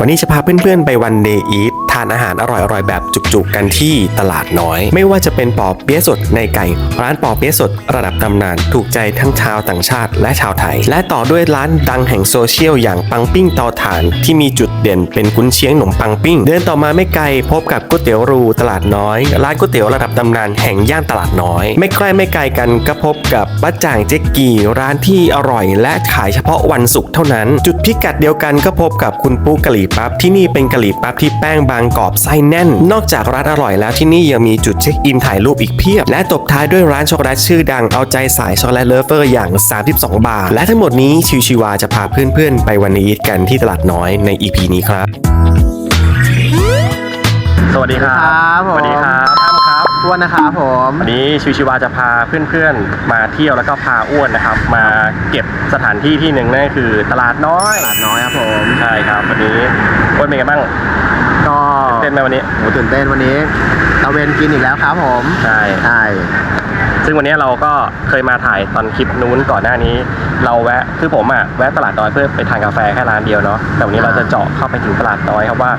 วันนี้จะพาเพื่อนๆไปวันเดย์อีททานอาหารอร่อยๆ แบบจุกๆ กันที่ตลาดน้อย ไม่ว่าจะเป็นปอเปี๊ยะสดในไก่ ร้านปอเปี๊ยะสดระดับตำนาน ถูกใจทั้งชาวต่างชาติและชาวไทย และต่อด้วยร้านดังแห่งโซเชียลอย่างปังปิ้งเตาถ่าน ที่มีจุดเด่นเป็นกุนเชียงหนมปังปิ้ง เดินต่อมาไม่ไกลพบกับก๋วยเตี๋ยวรูตลาดน้อย ร้านก๋วยเตี๋ยวระดับตำนานแห่งย่านตลาดน้อย ไม่ใกล้ไม่ไกลกันก็พบกับป้าจ่างเจ๊กกีร้านที่อร่อย และขายเฉพาะวันศุกร์เท่านั้น จุดพิกัดเดียวกันก็พบกับคุณปุ๊กกะหรี่ปั๊บที่นี่เป็นกะหรี่ปั๊บที่แป้งบางกรอบไส้แน่น นอกจากร้านอร่อยแล้วที่นี่ยังมีจุดเช็คอินถ่ายรูปอีกเพียบ และตบท้ายด้วยร้านช็อกโกแลตชื่อดังเอาใจสายช็อกโกแลตเลฟเวอร์อย่าง 32 บาท และทั้งหมดนี้ชิวชิวาจะพาเพื่อนๆ ไปวันนี้กันที่ตลาดน้อยใน EP นี้ครับ สวัสดีครัครับผมสวัสดีครับอ้ำครับอ้วนนะครับผมวันนี้ชิวชิวาจะพาเพื่อนๆ มาเที่ยวแล้วก็พาอ้วนนะครับ มาเก็บสถานที่ที่หนึ่งนั่นก็คือตลาดน้อยตลาดน้อยครับผมใช่ครับ วันนี้อ้วนเป็นไงบ้างก็ เต้นไหมวันนี้โหตื่นเต้นวันนี้ตะเวนกินอีกแล้วครับผม ใช่ ใช่ ซึ่งวันนี้เราก็เคยมาถ่ายตอนคลิปนู้นก่อนหน้านี้ เราแวะคือผมอะแวะตลาดน้อยเพื่อไปทานกาแฟแค่ร้านเดียวเนาะแต่วันนี้เราจะเจาะเข้าไปถึงตลาดน้อยครับว่า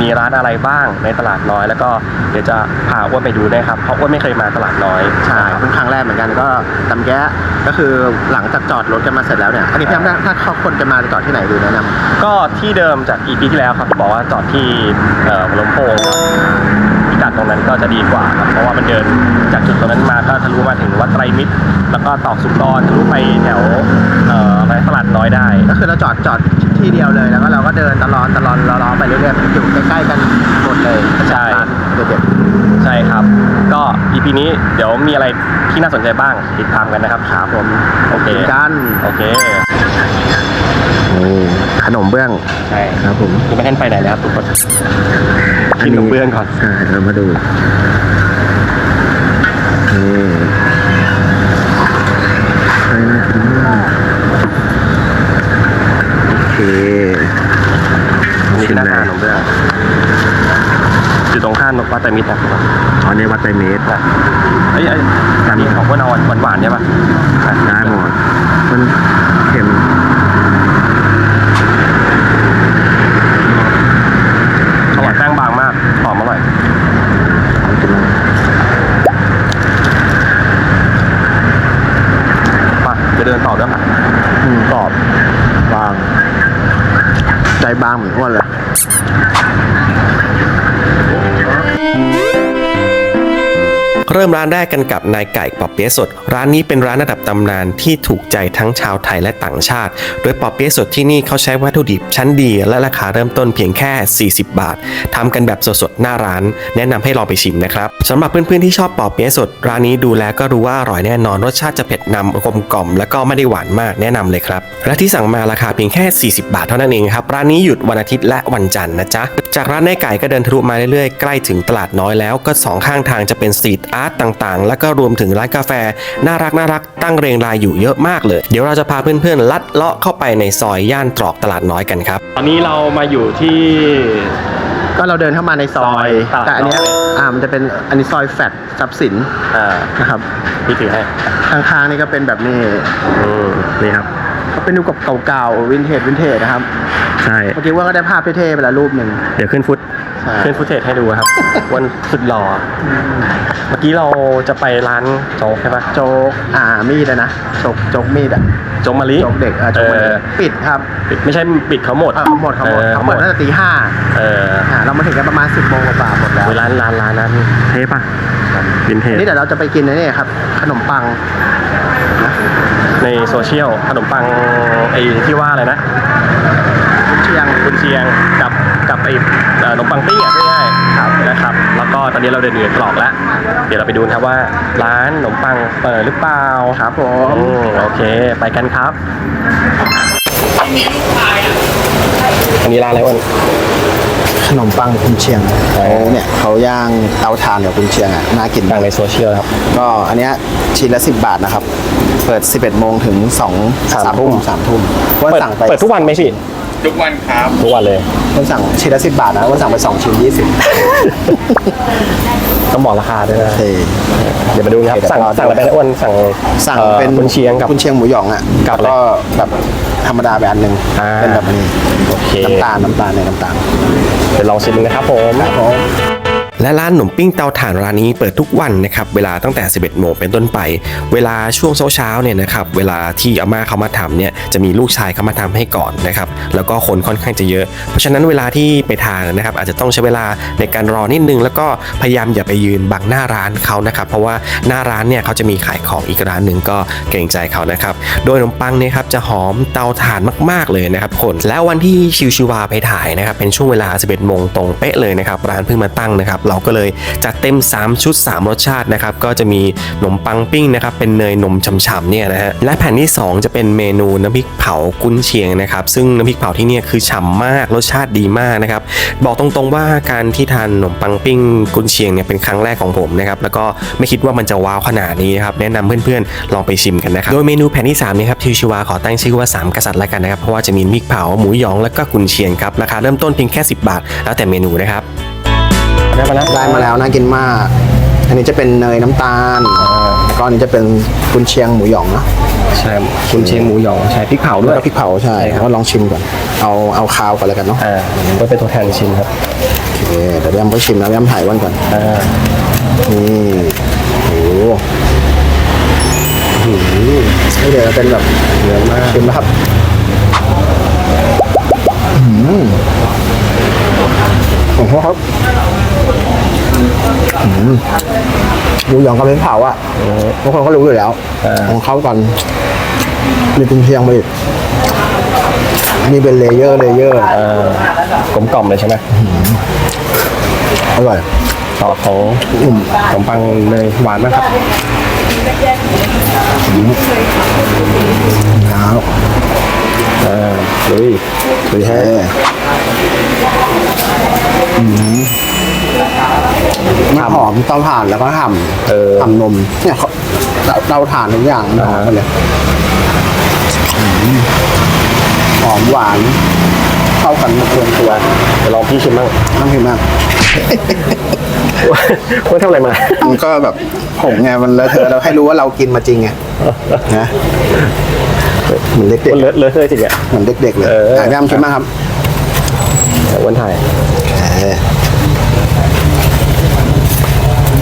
มีร้านอะไรบ้างในตลาดน้อย แล้วก็เดี๋ยวจะพาอ้วนไปดูด้วยครับเพราะอ้วนไม่เคยมาตลาดน้อยใช่เพิ่งครั้งแรกเหมือนกันก็ตำแกะก็คือหลังจากจอดรถกันมาเสร็จแล้วเนี่ยอันนี้พี่อ้ำถ้าถ้าคนจะมาจะจอดที่ไหนดีแนะนำก็ที่เดิมจาก EP ที่แล้วครับที่บอกว่าจอดที่เอ่อหัวลำโพงครับพิกัด ตรงนั้นก็จะดีกว่าครับเพราะว่ามันเดินจากจุดตรงนั้นมาก็ทะลุมาถึงวัดไตรมิตร แล้วก็ตอกสุกรทะลุไปแถวเอ่อไปตลาดน้อยได้ ก็คือเราจอดจอดที่เดียวเลยแล้วก็เราก็เดินตลอดตลอดล้อๆไปเรื่อยๆอยู่ใกล้ๆกันหมดเลยใช่ ร้านเด็ดใช่ครับ ก็ EP นี้เดี๋ยวมีอะไรที่น่าสนใจบ้างติดตามกันนะครับๆครับผมโอเคกินกันโอเคนี่ขนมเบื้องใช่ครับผมยังไม่ทันไปไหนเลยครับทุกคน กินขนมเบื้องก่อน ใช่เรามาดูนี่ใช่น่ากินมากโอเคนี่คือหน้าตาขนมเบื้องอยู่ตรงข้ามวัดไตรมิตรนะครับอ๋อในวัดไตรเมตรอะเอ้ยเอ้ยอันนี้ของพวกเราหวานหวานๆใช่ปะอะ ได้หมดมันเค็ม อร่อยแป้งบางมากหอมอร่อย กินแล้ว มาจะเดินต่อด้วยค่ะ อืมกรอบบาง ใจบางเหมือนอ้วนเลย เริ่มร้านแรกกันกับนายไก่ปอเปี๊ยะสด ร้านนี้เป็นร้านระดับตำนานที่ถูกใจทั้งชาวไทยและต่างชาติ โดยปอเปี๊ยะสดที่นี่เขาใช้วัตถุดิบชั้นดี และราคาเริ่มต้นเพียงแค่ 40 บาททำกันแบบสดๆหน้าร้าน แนะนำให้ลองไปชิมนะครับสำหรับเพื่อนๆที่ชอบปอเปี๊ยะสด ร้านนี้ดูแลก็รู้ว่าอร่อยแน่นอนรสชาติจะเผ็ดนำกลมกล่อมแล้วก็ไม่ได้หวานมากแนะนำเลยครับและที่สั่งมาราคาเพียงแค่ 40 บาทเท่านั้นเองครับร้านนี้หยุดวันอาทิตย์และวันจันทร์นะจ๊ะจากร้านนายไก่ก็เดินทะลุมาเรื่อยๆใกล้ถึงตลาดน้อยแล้วก็สองข้างทางจะเป็นสตรีทอาร์ตต่างๆ แล้วก็รวมถึงร้านกาแฟ น่ารักน่ารักตั้งเรียงรายอยู่เยอะมากเลย เดี๋ยวเราจะพาเพื่อนๆ ลัดเลาะเข้าไปในซอยย่านตรอกตลาดน้อยกันครับ ตอนนี้เรามาอยู่ที่ ก็เราเดินเข้ามาในซอย ซอยตลาดแต่อันเนี้ยน้อย อ่ามันจะเป็นอันนี้ซอยแฟดทรัพย์สินอ่านะครับพี่ถือให้ข้างๆนี่ก็เป็นแบบนี้อืมนี่ครับก็เป็นดูกับเก่าๆวินเทจวินเทจนะครับใช่ เมื่อกี้ว่าก็ได้ภาพเท่ๆไปแล้วรูปหนึ่งเดี๋ยวขึ้นฟุต ใช่ขึ้นฟุตเทจให้ดูครับ วันสุดหล่อ เมื่อกี้เราจะไปร้านโจ๊กใช่ปะโจ๊กอ่ามีดอะนะโจ๊กโจ๊กมีดอะโจ๊กมะลิโจ๊กเด็กอะโจ๊กเด็กเออปิดครับปิดไม่ใช่ปิดเขาหมดเออเขาหมดเขาหมดออเขาหมดตั้งแต่ตีห้าเอออ่าเรามาถึงกันประมาณสิบโมงกว่าๆหมดแล้วร้านร้านร้านนั้นเทปะวินเทจนี่เดี๋ยวเราจะไปกินนะนี่ครับ ขนมปังนะในโซเชียลขนมปังไอ้ที่ว่าอะไรนะกุนเชียงคุณเชียงกับ กับไอ้เอ่อขนมปังปิ้งอะง่ายๆครับนะครับ แล้วก็ตอนนี้เราเดินอยู่ในตรอกแล้ว เดี๋ยวเราไปดูนะครับว่าร้านขนมปังเปิดหรือเปล่าครับผมอืมโอเค ไปกันครับอันนี้ร้านอะไรวันขนมปังกุนเชียงเขาเนี่ยเขาย่างเตาถ่านกับกุนเชียงอะน่ากินดังในโซเชียลครับ ก็อันเนี้ยชิ้นละ 10 บาทนะครับ เปิด 11 โมงถึง2สาม3ทุ่ทุ่มม3ทุ่มว่าเปิดสั่งไปเปิดทุกวันไหมพี่ ทุกวันครับ ทุกวันเลยว่าสั่งชิ้นละ10บาทนะว่าสั่งไป2ชิ้นต้องบอกราคาด้วยนะ20เฮ้ยเดี๋ยวมาดูนะครับโอเคสั่งเดี๋ยวรอสั่งอะไรไปนะอ้วนสั่งสั่งอ่อเป็นคุณเชียงกับกุนเชียงหมูหยองอะกับแล้วก็แบบธรรมดาไปอันหนึ่งอ่าเป็นแบบนี้โอเค น้ำตาลน้ำตาลในน้ำตาล เดี๋ยวลองชิมดูนะครับผม ครับผม และร้านขนมปิ้งเตาถ่านร้านนี้เปิดทุกวันนะครับเวลาตั้งแต่ 11 โมงเป็นต้นไป เวลาช่วงเช้าๆเนี่ยนะครับเวลาที่อาม่าเขามาทำเนี่ยจะมีลูกชายเขามาทำให้ก่อนนะครับแล้วก็คนค่อนข้างจะเยอะ เพราะฉะนั้นเวลาที่ไปทานนะครับอาจจะต้องใช้เวลาในการรอนิดนึง แล้วก็พยายามอย่าไปยืนบังหน้าร้านเขานะครับเพราะว่าหน้าร้านเนี่ยเขาจะมีขายของอีกร้านหนึ่งก็เกรงใจเขานะครับโดยขนมปังเนี่ยครับจะหอมเตาถ่านมากๆเลยนะครับคนแล้ววันที่ชิวชิวาไปถ่ายนะครับเป็นช่วงเวลา 11 โมงตรงเป๊ะเลยนะครับร้านเพิ่งมาตั้งนะครับเราก็เลยจัดเต็ม 3 ชุด 3 รสชาตินะครับก็จะมีขนมปังปิ้งนะครับเป็นเนยนมฉ่ำๆเนี่ยนะฮะและแผ่นที่ 2 จะเป็นเมนูน้ำพริกเผากุนเชียงนะครับซึ่งน้ำพริกเผาที่เนี่ยคือฉ่ำมากรสชาติดีมากนะครับบอกตรงๆว่าการที่ทานขนมปังปิ้งกุนเชียงเนี่ยเป็นครั้งแรกของผมนะครับแล้วก็ไม่คิดว่ามันจะว้าวขนาดนี้นะครับแนะนำเพื่อนๆลองไปชิมกันนะครับโดยเมนูแผ่นที่3เนี่ยครับทิวชิวาขอตั้งชื่อว่า 3 กษัตริย์แล้วกันนะครับเพราะว่าจะมีพริกเผาหมูหยองแล้วก็กุนเชียงครับราคาเริ่มต้นเพียงแค่ 10 บาท แล้วแต่เมนูนะครับ ได้มาแล้วได้มาแล้วน่ากินมาก อันนี้จะเป็นเนยน้ำตาลแล้วก็อันนี้จะเป็นกุนเชียงหมูหยองเนอะใช่กุนเชียงหมูหยองใช่พริกเผาด้แล้ววยก็พริกเผาใช่ใช่ครับก็ลองชิมก่อนเอาเอาคาวก่อนแล้วกันเนาะอ่าผมก็เป็นตัวแทนชิมครับโอเคเดี๋ยวพี่ยำไปชิมนะพี่ยำถ่ายวันก่อนอ่านี่โอ้โหอื้อหือนี่เดี๋ยวจะเป็นแบบเยอะมากชิมนะครับอืมของเขาครับ อืมหมูหยองกับเป็นเผาอะบางคนก็รู้อยู่แล้วของเขาก่อนมีกุนเชียงมาอีกอันนี้เป็นเลเยอร์เลเยอร์อ่ากลมกล่อมเลยใช่ไหมอร่อย ต่อของอืมขนมปังเนยหวานมากครับครับอ่าลุยโอเคอืม มันหอมเตาถ่านแล้วก็ทเออำทำนม เนี่ยเขาเตาเตาถ่านทุกอย่างมันหอมกันเลยอืมหอมหวานเข้ากันหมดลงตัวเดี๋ยวลองพี่ชิมบ้างน้ำพิมพ์มากว่าทำอะไรมา มันก็แบบผงไงมันเลอะเทอะเราให้รู้ว่าเรากินมาจริงไงนะเหมือนเด็กมันเลอะเลอะเทอะจริงอะๆเหมือนเด็กๆเลยเอออะพี่อ้ำชิมมากครับเดี๋ยววันถ่าย เออ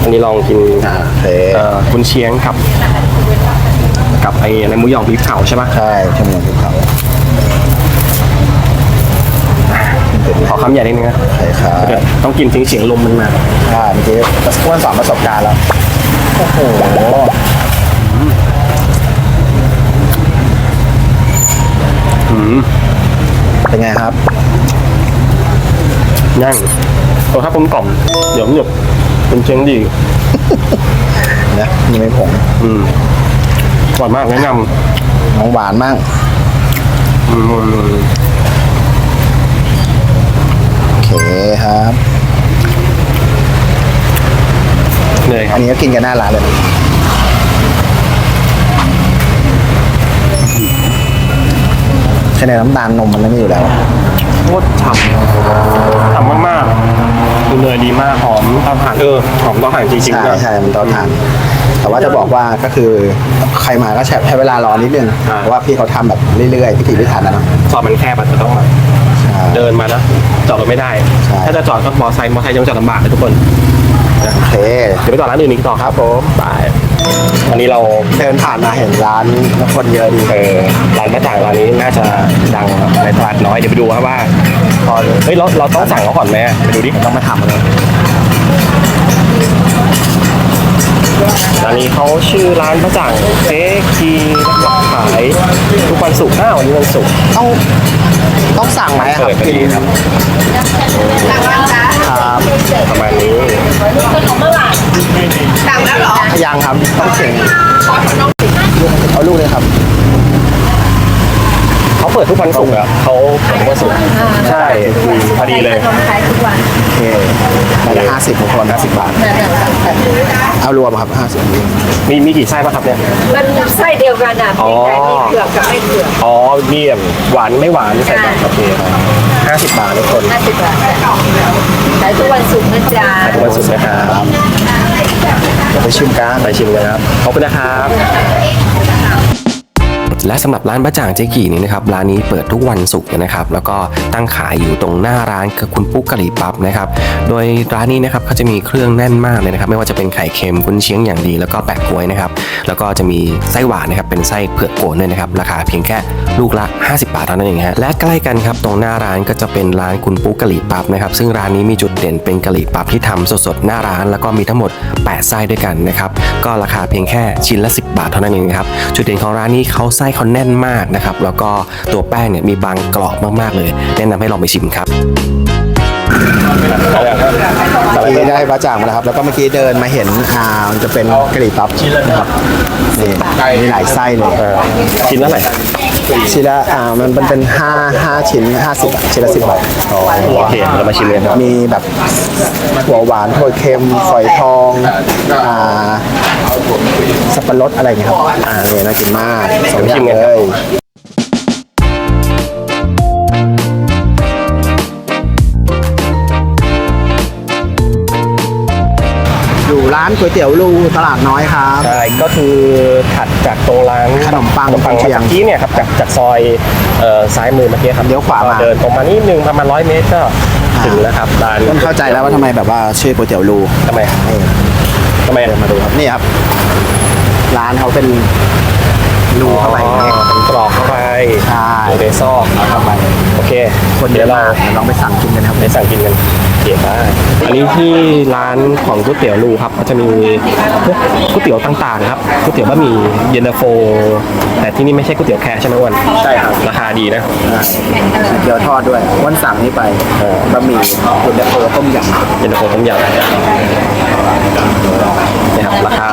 อั นนี้ลองกินอ่าโอเคเอ่อกุนเชียงครับ กับไอ้อะไรหมูหยองพริกเผาใช่ปะใช่ชั่วโมงที่เขาขอคำใหญ่นิดนึงนะใช่ครับเดี๋ยวต้องกินทิ้งเสียงลมมันมาใช่เมื่อกี้อ้วนสอนประสบการณ์แล้ว โอ้โหอืมเป็นไงครับนั่งเออถ้ากลมกล่อมเดี๋ยวหนึบ เป็นเชียงดีนะมีไม่ผงอืมหวานมากแนะนน้องหวานมากำอืมโอเคครับเลยคอัรับนนี้ก็กินกันหน้าร้านเลยแค่ในน้ำตาลนมมันไม่มีอยู่แล้ว โคตรฉ่ำฉ่ำมากๆคือเนยดีมากหอมเตาถ่านเออหอมเตาถ่านจริงใช่ๆนะใช่มันเตาถ่านแต่ว่าจะบอกว่าก็คือใครมาก็ใช้ใช้เวลารอนิดนึงอ่าเพราะว่าพี่เขาทำแบบเรื่อยๆพิถีพิถันนะเนาะซอยมันแคบอาจจะต้องแบบใช่เดินมานะจอดรถไม่ได้ใช่ถ้าจะจอดก็มอไซค์มอไซค์ยังจอดลำบากเลยทุกคนโอเคเดี๋ยวไปต่อร้านอื่นอีกต่อครับผมไป วันนี้เราเดินผ่านมาเห็นร้านแล้วคนเยอะดีเออร้านมะจ่างร้านนี้น่าจะดังในตลาดน้อยเดี๋ยวไปดูครับว่าพอเฮ้ยเราเราต้องสั่งเขาก่อนไหมไปดูดิต้องมาทำเลย ร้านนี้เขาชื่อร้านมะจ่างเจ๊คีนะครับขายทุกวันศุกร์อ้าววันนี้วันศุกร์ต้องต้องสั่งไหมครับเปิดพอดีครับครับประมาณนี้สั่งแล้วเหรอยังครับต้องเสียงเอาลูกเลยครับเขาเปิดทุกวันศุกร์อะเขาเปิดทุกวันศุกร์ใช่พอดีเลยขนมขายทุกวันโอเคมาละห้าสิบคนห้าสิบบาท เอารวมครับห้าสิบมีมีกี่ไส้บ้างครับเนี่ย มันไส้เดียวกันอะอ๋อ มีแต่มีเผือกกับไม่เผือกอ๋อเมี่ยมหวานไม่หวานใส่แบบโอเคห้าสิบบาททุกคนห้าสิบบาทขายทุกวันศุกร์นะจ๊ะทุกวันศุกร์นะครับเดี๋ยวไปชิมกันไปชิมเลยครับขอบคุณนะครับ และสำหรับร้านบะจ่างเจ๊กี่นี่นะครับร้านนี้เปิดทุกวันศุกร์นะครับแล้วก็ตั้งขายอยู่ตรงหน้าร้านคือคุณปุ๊กกะหรี่ปั๊บนะครับโดยร้านนี้นะครับเขาจะมีเครื่องแน่นมากเลยนะครับไม่ว่าจะเป็นไข่เค็มกุนเชียงอย่างดี แล้วก็แปะกล้วยนะครับแล้วก็จะมีไส้หวานนะครับเป็นไส้เผือกโกนด้วยนะครับราคาเพียงแค่ลูกละ 50 บาทเท่านั้นเองฮะและใกล้กันครับตรงหน้าร้านก็จะเป็นร้านคุณปุ๊กกะหรี่ปั๊บนะครับซึ่งร้านนี้มีจุดเด่นเป็นกะหรี่ปั๊บที่ทำสดๆหน้าร้าน แล้วก็มีทั้งหมด 8 ไส้ด้วยกันนะครับก็ราคาเพียงแค่ชิ้นละ 10 บาทเท่านั้นเองครับจุดเด่นของร้านนี้เขาไส้เขาแน่นมากนะครับ แล้วก็ตัวแป้งเนี่ยมีบางกรอบมากๆเลย แนะนำให้ลองไปชิมครับเมื่อกี้ได้บะจ่างมาแล้วครับ แล้วก็เมื่อกี้เดินมาเห็นอ่ามันจะเป็นกะหรี่ปั๊บนะครับนี่มีหลายไส้เลย ชิ้นละไหร ชิ้นละอ่ามันมันเป็นห้าห้าชิ้นห้าสิบชิ้นละสิบบาทโอเคเรามาชิมเลยครับ มีแบบหัวหวานถั่วเค็มฝอยทองอ่าสับปะรดอะไรอย่างเงี้ยครับอ่าเนี่ยน่ากินมากสองอย่างเลยอยู่ร้านก๋วยเตี๋ยวลูตลาดน้อยครับ ใช่ ก็คือถัด จากตรงร้านขนมปังขนมปังเชียง เมื่อกี้เนี่ยครับจากจากซอยเอ่อซ้ายมือเมื่อกี้ครับเลี้ยวขวามา เดินตรงมานิดนึงประมาณร้อยเมตรก็ถึงแล้วครับร้านเริ่มเข้าใจแล้วว่าทำไมแบบว่าชื่อก๋วยเตี๋ยวลูทำไมเออทำไมเดินมาดูครับนี่ครับ ร้านเขาเป็นรูเข้าไปอย่างอ๋เงี้ยอเป็นกรอกเข้าไปใช่ อยู่ในซอกเข้าไป โอเคคนเยเดี๋ยอะวเรามากเดี๋ยวลองไปสั่งกินกันครับ ไปสั่งกินกัน เดี๋ยวได้อันนี้ที่ร้านของก๋วยเตี๋ยวลูครับก็จะมีพวกก๋วยเตี๋ยวต่างๆครับก๋วยเตี๋ยวบะหมี่เย็นตาโฟ แต่ที่นี่ไม่ใช่ก๋วยเตี๋ยวแค่ใช่ไหมอ้วนใช่ครับราคาดีนะอ่าเดี๋ยวทอดด้วยวันสั่งนี้ไปเออบะหมี่เย็นตาโฟต้มยำเย็นตาโฟต้มยำนี่ครับราคา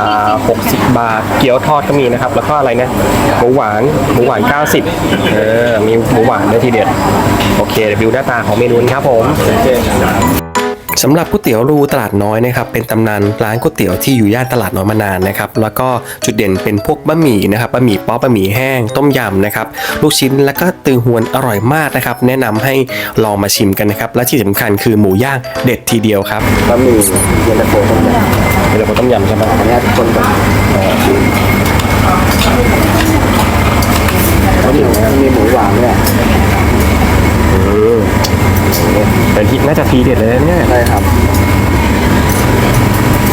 60 บาท เกี๊ยวทอดก็มีนะครับ แล้วก็อะไรนะหมูหวานหมูหวาน 90 เออ มีหมูหวานด้วยทีเด็ด โอเคเดี๋ยววิวหน้าตาของเมนูนี้ครับผม สำหรับก๋วยเตี๋ยวรูตลาดน้อยนะครับเป็นตำนานร้านก๋วยเตี๋ยวที่อยู่ย่านตลาดน้อยมานานนะครับแล้วก็จุดเด่นเป็นพวกบะหมี่นะครับบะหมี่ป๊อบะหมี่แห้ง ต้มยำนะครับลูกชิ้นแล้วก็ตือหวนอร่อยมากนะครับแนะนำให้ลองมาชิมกันนะครับและที่สำคัญคือหมูย่างเด็ดทีเดียวครับบะหมี่เย็นตาโฟต้มยำเดี๋ยวผมต้มยำใช่ไหมอันนี้คนก่อนแล้วมีมีหมูหวานด้วย เป็นที่น่าจะทีเด็ดเลยนะเนี่ยใช่ครับ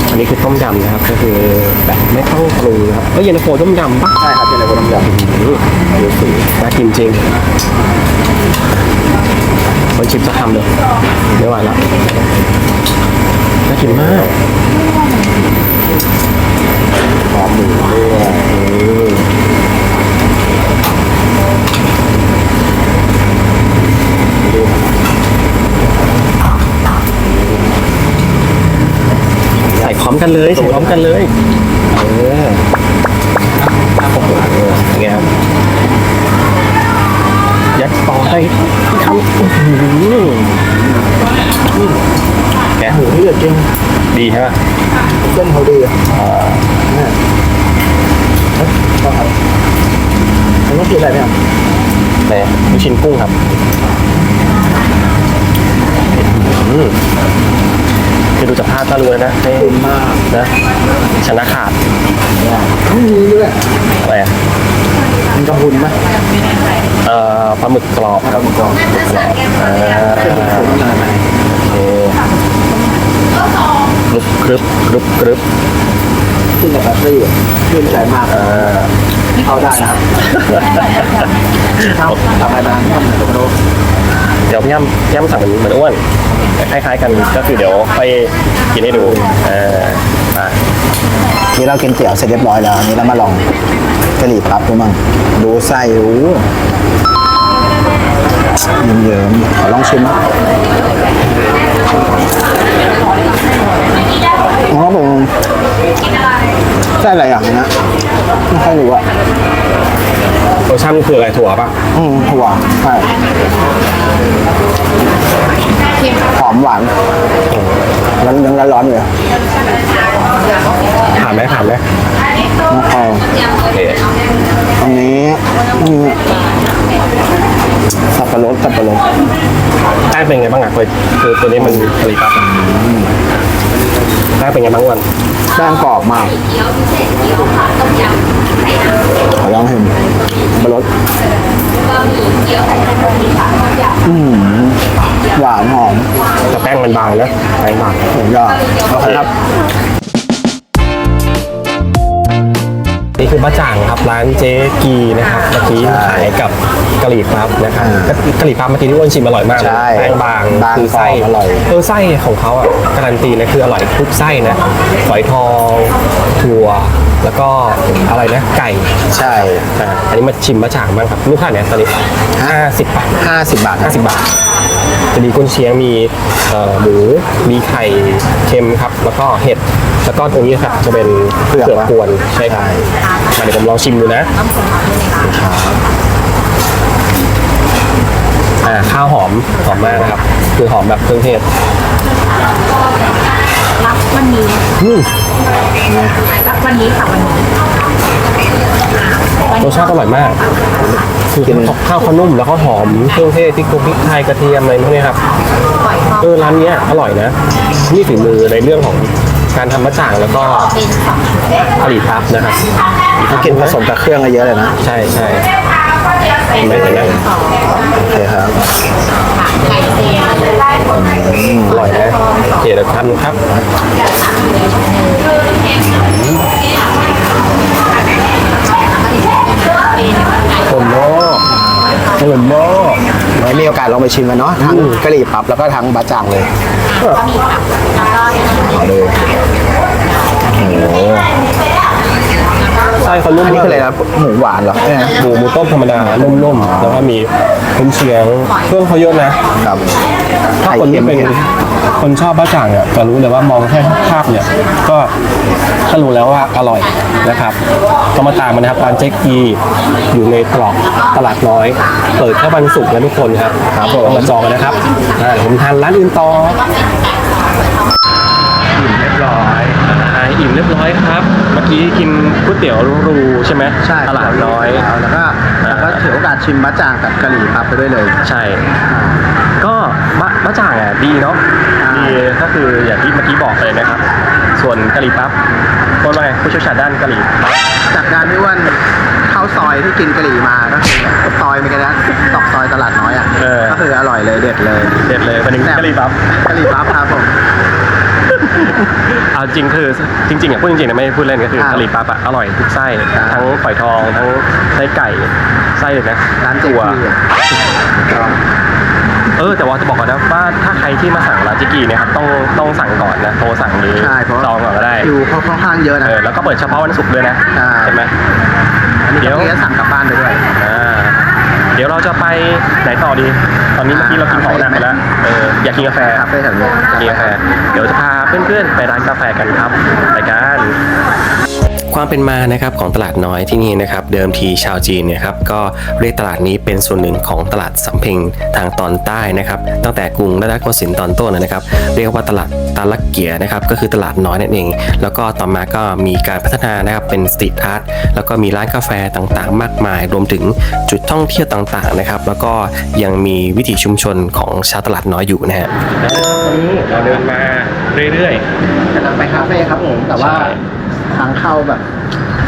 อันนี้คือต้มยำนะครับ ก็คือแบบไม่ต้องปรุงนะครับเอ้ยเย็นตาโฟต้มยำปะใช่ครับเย็นตาโฟต้มยำอืมดูสิน่ากินจริงคนชิมสักคำเลยไม่ไหวแล้วน่ากินมาก หอมหมูด้วย อื มใส่พร้อมกันเลยใส่พร้อมกันเลยเออโอ้โหเป็นไงครับยัดต่อให้ทำอื้อหือแกะหมูที่เด็ดจริงดีใช่ไหมเส้นเขาดีอะเนี่ยเอ๊ะก็ครับมันต้องกินอะไรเนี่ยแต่ลูกชิ้นกุ้งครับ อืม คือดูจากภาพก็รู้แล้วนะไม่มากนะชนะขาดไม่มีด้วยอะไรอะมันกระพุนไหมเอ่อปลาหมึกกรอบครับผมกรอบอ่าเส้นผมอะไรไหมโอเคกรึบกรึบกรึบกรึบขึ้นกับแบตเตอรี่ชื่นใจมากอ่า เข้าได้นะครับเข้าต่อไปนะข้าวหมูกระโดดเดี๋ยวพี่ย่ำพี่ย่ำสั่งเหมือนเหมือนอ้วนคล้ายๆกันก็คือเดี๋ยวไปกินให้ดูอ่าอะนี่เรากินเตี๋ยวเสร็จเรียบร้อยแล้วอันนี้เรามาลองกะหรี่ปั๊บดูมั่งดูไส้โอ้เยิ้มๆขอลองชิมอ๋อผม ไส้อะไรอย่างเงี้ยไม่ค่อยรู้อะรสชาติมันคืออะไรถั่วป่ะอืมถั่วใช่ หอมหวานร้อนยังร้อนๆอยู่ถามไหมถามไหมน้ำคอโอเคตรงนี้อืมสับปะรดสับปะรดแป้งเป็นไงบ้างอะคือคือตัวนี้มันกะหรี่ปั๊บแป้งเป็นไงบ้างวันแป้งกรอบมากขอลองชิมบรสอืมหวานหอมแต่แป้งมันบางนะแป้งบางสุดยอดโอเคครับนี่คือบ้าจ่างครับร้านเจ๊กีนะครับเมื่อกี้ใช่ขายกับกะหรี่ปั๊บนะครับอ่ากะกะหรี่ปั๊บเมื่อกี้ที่อ้วนชิมอร่อยมากใช่แป้งบางบางคือไส้กรอบอร่อยเออไส้ของเขาอะการันตีเลยคืออร่อยทุกไส้นะฝอยทองถั่วแล้วก็อะไรนะไก่ใช่อ่าอันนี้มาชิมบ้าจ่างบ้างครับลูกค้าเนี่ยตอนนี้ห้าสิบบาทห้าสิบบาท50บาท จะมีกุนเชียงมีเอ่อหมูมีไข่เค็มครับ แล้วก็เห็ดแล้วก็ตรงนี้ครับจะเป็นเผือกกวนใช่ครับมาเดี๋ยวผมลองชิมดูนะอ่าข้าวหอมหอมมากนะครับ คือหอมแบบเครื่องเทศ รับวันนี้อืมรับวันนี้ค่ะวันนี้รสชาติอร่อยมาก คือข้าวเขานุ่มแล้วก็หอมเครื่องเทศพริกพริกไทยกระเทียมอะไรพวกนี้ครับปล่อยทองเออร้านเนี้ยอร่อยนะนี่ฝีมือในเรื่องของการทำมะจ่างแล้วก็เป็นสองผลิตพับนะครับถ้ากินผสมกับเครื่องก็เยอะเลยนะ ใช่ใช่ เห็นไหมเห็นไหมโอเคครับอร่อยนะเคเดี๋ยวทำครับผมมากอร่อยมากไว้มีโอกาสลองไปชิมกันเนาะทั้งกะหรี่ปั๊บแล้วก็ทั้งบะจ่างเลยเอาเลยโอ้โห เขานุ่มอันนี้มากคืออะไรนะหมูหวานเหรอเนี่ยหมูหมูต้มธรรมดานุ่มๆแล้วก็มีคุณเชียงเครื่องเขาเยอะนะครับถ้าคนที่เป็นคนชอบบ้าจ่างเนี่ยจะรู้เลยว่ามองแค่ภาพเนี่ย ก็ก็รู้แล้วว่าอร่อยนะครับก็มาตามมันนะครับร้านเจ๊กีอยู่ในตรอกตลาดน้อย เปิดแค่วันศุกร์นะทุกคนครับครับผมมาจองกันนะครับอ่าเดี๋ยวผมทานร้านอื่นต่อ อ่าอิ่มเรียบร้อยครับ เมื่อกี้กินก๋วยเตี๋ยวรูๆใช่ไหมใช่ตลาดน้อยแล้วก็แล้วก็ถือโอกาสชิมบะจ่างกับกะหรี่ปั๊บไปด้วยเลย ใช่ ก็บะบะจ่างอะดีเนาะใช่ดีก็คืออย่างที่เมื่อกี้บอกไปเลยนะครับ ส่วนกะหรี่ปั๊บคนว่าไงผู้เชี่ยวชาญด้านกะหรี่ปั๊บจากการที่อ้วันเข้าซอยที่กินกะหรี่มาก็คือซอยมีกันนะตอกซอยตลาดน้อยอะเออก็คืออร่อยเลยเด็ดเลย เด็ดเลยเป็นหนึ่งกะหรี่ปั๊บกะหรี่ปั๊บครับผม เอาจริงคือจริงๆอะพูดจริงๆนะไม่ได้พูดเล่นก็คือครับกะหรี่ปั๊บอะอร่อยทุกไส้ครับทั้งฝอยทองทั้งไส้ไก่ไส้เลยนะร้านเจ๊ถั่วกี้อะเออแต่ว่าจะบอกก่อนนะว่าถ้าใครที่มาสั่งร้านจิกีเนี่ยครับต้องต้องสั่งก่อนนะโทรสั่งหรือใช่เพราะจองก่อนก็ได้คิวเขาค่อนข้างเยอะนะ เออแล้วก็เปิดเฉพาะวันศุกร์ด้วยนะใช่ไหมอันนี้เดี๋ยวก็จะสั่งกลับบ้านไปด้วย อ่าเดี๋ยวเราจะไปไหนต่อดี ตอนนี้เมื่อกี้เรากินของหนักไปแล้ว เอออยากกินกาแฟคาเฟ่แถวนี้อยากกินกาแฟ เดี๋ยวจะพาเพื่อนๆ ไปร้านกาแฟกันครับ ไปกัน ความเป็นมานะครับของตลาดน้อยที่นี่นะครับเดิมทีชาวจีนเนี่ยครับก็เรียกตลาดนี้เป็นส่วนหนึ่งของตลาดสำเพ็งทางตอนใต้นะครับตั้งแต่กรุงรัตนโกสินทร์ตอนต้นนะครับ เรียกว่าตลาดตาลักเกียนะครับก็คือตลาดน้อยนั่นเอง แล้วก็ต่อมาก็มีการพัฒนานะครับเป็นสตรีทอาร์ตแล้วก็มีร้านกาแฟต่างๆ มากมาย รวมถึงจุดท่องเที่ยวต่างๆนะครับแล้วก็ยังมีวิถีชุมชนของชาวตลาดน้อยอยู่นะฮะตอนนี้เราเดินมาเรื่อยกำลังไปคาเฟ่ครับผมแต่ว่าใช่ ทางเข้าแบบ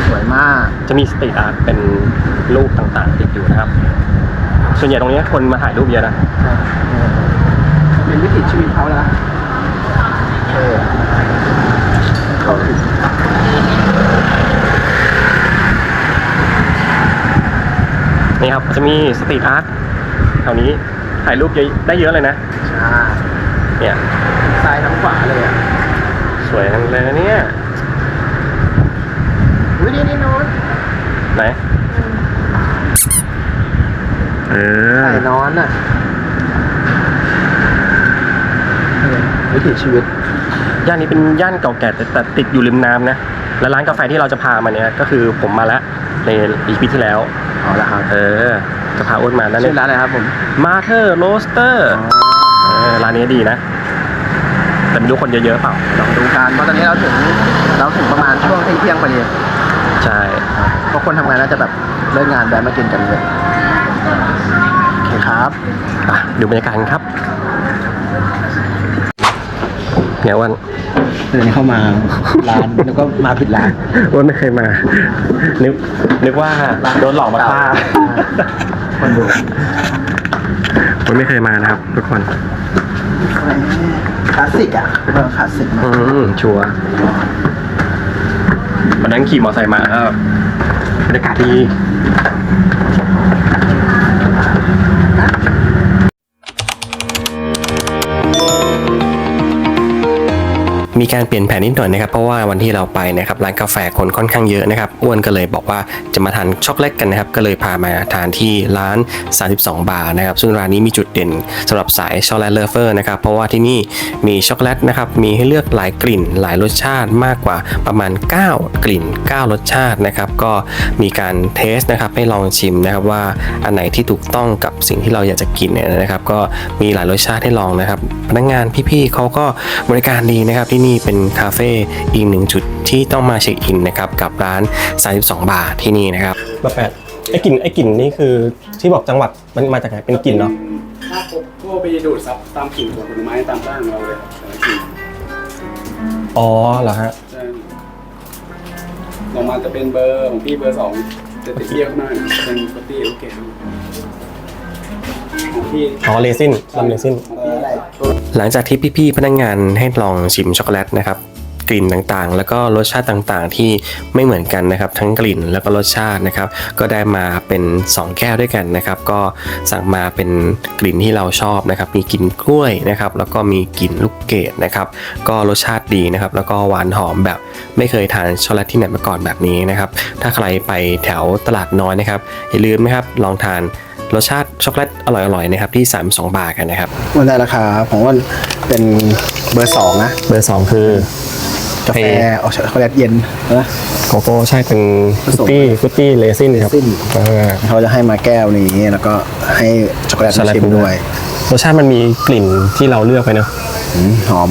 สวยมากๆจะมีสตรีทอาร์ตเป็นรูปต่างๆ ติดอยู่นะครับ ส่วนใหญ่ตรงนี้คนมาถ่ายรูปเยอะนะ เป็นวิถีชีวิตเขาแล้วเออเข้าถึงนี่ครับจะมีสตรีทอาร์ตแถวนี้ถ่ายรูปเยอะได้เยอะเลยนะ ใช่เนี่ยซ้ายทั้งขวาเลยอะ สวยทั้งเลยนะเนี่ยอุ้ยนี่นี่โน้น ไหนเออไก่นอนอะเออวิถีชีวิต ย่านนี้เป็นย่านเก่าแก่แต่แต่ติดอยู่ริมน้ำนะ และร้านกาแฟที่เราจะพามาเนี่ยก็คือผมมาแล้วในอีพีที่แล้ว เอาละครับเออจะพาอ้วนมาแล้วชื่เนี่อยร้านอะไรครับผมมาเธอร์โรสเตอร์เออร้านนี้ดีนะ แต่ไม่รู้คนเยอะๆเปล่า ลองดูกันเพราะตอนนี้เราถึงเราถึงประมาณช่วงเที่ยงๆพอดีใช่ เพราะคนทำงานน่าจะแบบเลิกงานแวะมากินกันเลย โอเคครับอะดูบรรยากาศกันครับไงวันเดินเข้ามาร้านแล้วก็มาผิดร้านวันไม่เคยมา นึกนึกว่าโดนหลอกมาฆ่าคนดูวันไม่เคยมานะครับ ทุกคนคลาสสิกอะเออคลาสสิกมากอืมชัวร์วันนั้นขี่มอเตอร์ไซค์มาก็บรรยากาศดี มีการเปลี่ยนแผนนิดหน่อยนะครับเพราะว่าวันที่เราไปนะครับร้านกาแฟคนค่อนข้างเยอะนะครับอ้วนก็เลยบอกว่าจะมาทานช็อกโกแลตกันนะครับก็เลยพามาทานที่ร้าน 32 บาร์นะครับซึ่งร้านนี้มีจุดเด่นสำหรับสายช็อกโกแลตเลฟเวอร์นะครับเพราะว่าที่นี่มีช็อกโกแลตนะครับมีให้เลือกหลายกลิ่นหลายรสชาติมากกว่าประมาณ 9 กลิ่น 9 รสชาตินะครับก็มีการเทสนะครับให้ลองชิมนะครับว่าอันไหนที่ถูกต้องกับสิ่งที่เราอยากจะกินเนี่ยนะครับก็มีหลายรสชาติให้ลองนะครับพนักงานพี่ๆเขาก็บริการดีนะครับที่นี่เป็นคาเฟ่อีกหนึ่งจุดที่ต้องมาเช็คอินนะครับกับร้าน 32 บาทที่นี่นะครับมาแปดไอ้กลิ่นไอ้กลิ่นนี่คือที่บอกจังหวัดมันมาจากไหนเป็นกลิ่นเนาะถ้าพวกพวกไปดูดซับตามกลิ่นของผลไม้ตามบ้านเราเลยครับแต่ละกลิ่นอ๋อเหรอฮะใช่ลงมาจะเป็นเบอร์ของพี่เบอร์สองจะติดเปรี้ยวหน่อยเป็นฟรุตตี้โอเคข องพี่อ๋อเลซินลำเลซินของพี่อะไรหลังจากที่พี่ๆพนักงานให้ลองชิมช็อกโกแลตนะครับกลิ่นต่างๆ แล้วก็รสชาติต่างๆ ที่ไม่เหมือนกันนะครับ ทั้งกลิ่นแล้วก็รสชาตินะครับ ก็ได้มาเป็น 2 แก้วด้วยกันนะครับ ก็สั่งมาเป็นกลิ่นที่เราชอบนะครับ มีกลิ่นกล้วยนะครับ แล้วก็มีกลิ่นลูกเกดนะครับ ก็รสชาติดีนะครับ แล้วก็หวานหอมแบบไม่เคยทานช็อกโกแลตที่ไหนมาก่อนแบบนี้นะครับ ถ้าใครไปแถวตลาดน้อยนะครับ อย่าลืมนะครับ ลองทาน รสชาติช็อกโกแลตอร่อยๆนะครับที่ 32 บาทกันนะครับวันได้ราคาผมว่าเป็นเบอร์สองนะเบอร์สองคือกาแฟเอาช็อกโกแลตเย็นนะ โกโก้ใช่เป็นผสฟุมตตี้ฟุตตี้เลซินครับสิ้นอ่าเขาจะให้มาแก้วนี้แล้วก็ให้ช็อกโกแลตมาชิมด้วยรสชาติมันมีกลิ่นที่เราเลือกไปเนอะอืมหอม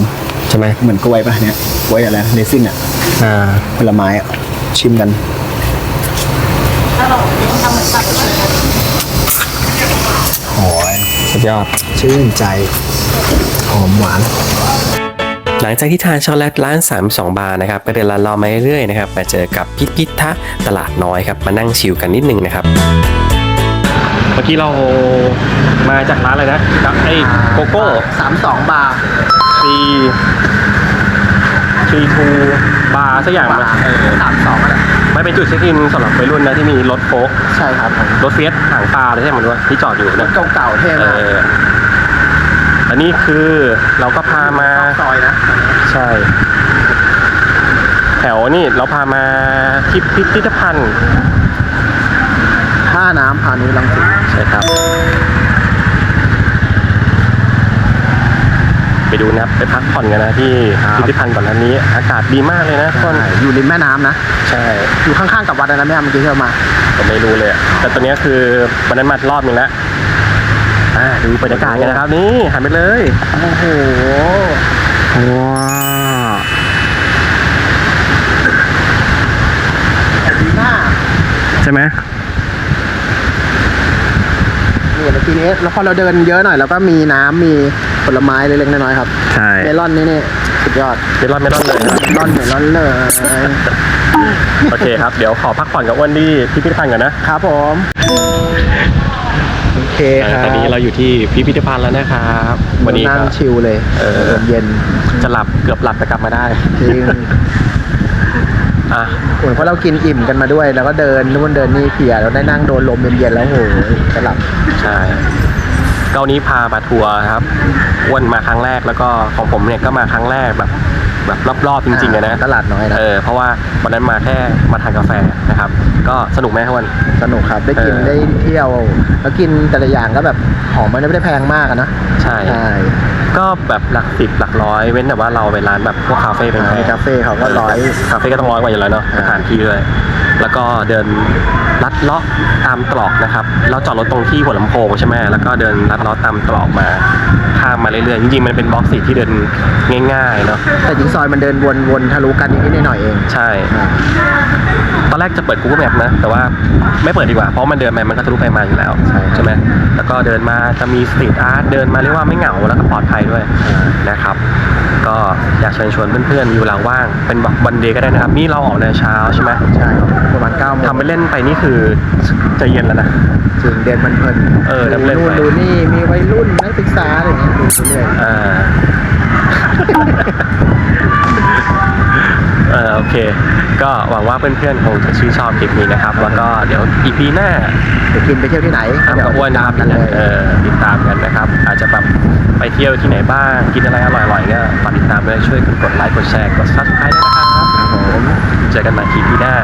ใช่ไหมเหมือนกล้วยป่ะเนี่ยกล้วยอะไรเรซินอะอ่าผลไม้อะชิมกัน อร่อยทำเหมือนกับ หอย สุดยอด ชื่นใจ หอมหวาน หลังจากที่ทานช็อกโกแลตร้าน 32 บาร์นะครับก็เดินลันเลามาเรื่อยๆนะครับมาเจอกับพิพิธะตลาดน้อยครับมานั่งชิลกันนิดนึงนะครับ เมื่อกี้เรามาจากร้านอะไรนะกับไอ้โกโก้สามสองบาททีทีทูบาร์สักอย่างนะเออสามสองอะไร ไม่เป็นจุดเช็คอินสำหรับวัยรุ่นนะที่มีรถโฟล์คใช่ครับผมรถเฟียสหางปลาเลยใช่ไหมด้วยที่จอดอยู่นะเก่าๆเท่เอมากออันนี้คือเราก็พามาซอยนะใช่ แถวนี่เราพามาที่พิพิธภัณฑ์ท่าน้ำพานุรังสิตใช่ครับ ไปดูนะครับไปพักผ่อนกันนะที่พิพิธภัณฑ์ก่อนอันนี้ อากาศดีมากเลยนะทุกคนอยู่ริมแม่น้ำนะ ใช่อยู่ข้างๆกับวัดอะไรนะแม่เมื่อกี้ที่เรามา ผมไม่รู้เลยอะแต่ตอนนี้คือวันนั้นมารอบนึงแล้วอ่าดูบรรยากาศกันนะครับนี่หันไปเลยโอ้โหว้าวดีมากใช่ไหมนี่แล้วทีนี้แล้วพอเราเดินเยอะหน่อย แล้วก็มีน้ำมี ผลไม้เล็กๆน้อยๆครับใช่เมลอนนี่นี่สุดยอดไม่รอดไม่รอดเลยนะร่อนเมลอนเลยโอเคครับ เดี๋ยวขอพักผ่อนกับอ้วนที่พิพิธภัณฑ์ก่อนนะครับผมโอเคครับตอนนี้เราอยู่ที่พิพิธภัณฑ์แล้วนะครับวันนี้นั่งก็ชิลเลยเออลมเย็นจะหลับเกือบหลับแต่กลับมาได้จริงอะเหมือนเพราะเรากินอิ่มกันมาด้วย แล้วก็เดินนู่นเดินนี่เพลียแล้วได้นั่งโดนลมเย็นๆแล้วโหจะหลับใช่ก็วันนี้พามาทัวร์ครับ อ้วนมาครั้งแรกแล้วก็ของผมเนี่ยก็มาครั้งแรกแบบแบบรอบๆจริงๆอะนะตลาดน้อยนะเออเพราะว่าวันนั้นมาแค่มาทานกาแฟนะครับ ก็สนุกไหมครับวัน สนุกครับได้กินเออ ได้เที่ยว แล้วกินแต่ละอย่างก็แบบหอมมันไม่ได้แพงมากอะนะใช่ ใช่ก็แบบหลักสิบหลักร้อยเว้นแต่ว่าเราไปร้านแบบพวกคาเฟ่เป็นในคาเฟ่เขาก็ร้อย คาเฟ่ก็ต้องร้อยกว่าอยู่แล้วเนาะอ่าสถานที่เลยแล้วก็เดินลัดเลาะตามตรอกนะครับ เราจอดรถตรงที่หัวลำโพงใช่ไหมแล้วก็เดินลัดเลาะตามตรอกมาข้ามมาเรื่อยๆจริงๆมันเป็นบล็อกสีที่เดินง่ายๆเนาะแต่จริงซอยมันเดินวนๆทะลุกันนิดๆหน่อยๆเอง ใช่ ตอนแรกจะเปิด Google Map นะ แต่ว่าไม่เปิดดีกว่า เพราะมันเดินไปมันก็ทะลุไปมาอยู่แล้ว ใช่ใช่ไหมแล้วก็เดินมาจะมีสตรีทอาร์ตเดินมาเรียกว่าไม่เหงาแล้วก็ปลอดภัยยด้วยนะครับ ก็ อยากเชิญชวนเพื่อนๆมีเวลาว่างเป็นแบบวันเดย์ก็ได้นะครับ นี่เราออกในเช้าใช่ไหมใช่ครับประมาณเก้าโมงทำไปเล่นไปนี่คือจะเย็นแล้วนะ ถึงเดินเพลินๆเออดูเล่นๆนู่นไปดูนี่มีวัยรุ่นนักศึกษาอะไรอย่างเงี้ยดูไปเรื่อย อ่าเออโอเค ก็หวังว่าเพื่อนๆคงจะชื่นชอบคลิปนี้นะครับ แล้วก็เดี๋ยวอีพีหน้าจะกินไปเที่ยวที่ไหนทำกับอ้วนนะครับกันเลยเออติดตามกันนะครับ อาจจะแบบไปเที่ยวที่ไหนบ้าง กินอะไรอร่อยๆก็ฝากติดตามด้วยช่วยกดไลค์กดแชร์กดซับสไครต์ด้วยนะครับครับผมเจอกันใหม่คลิปหน้า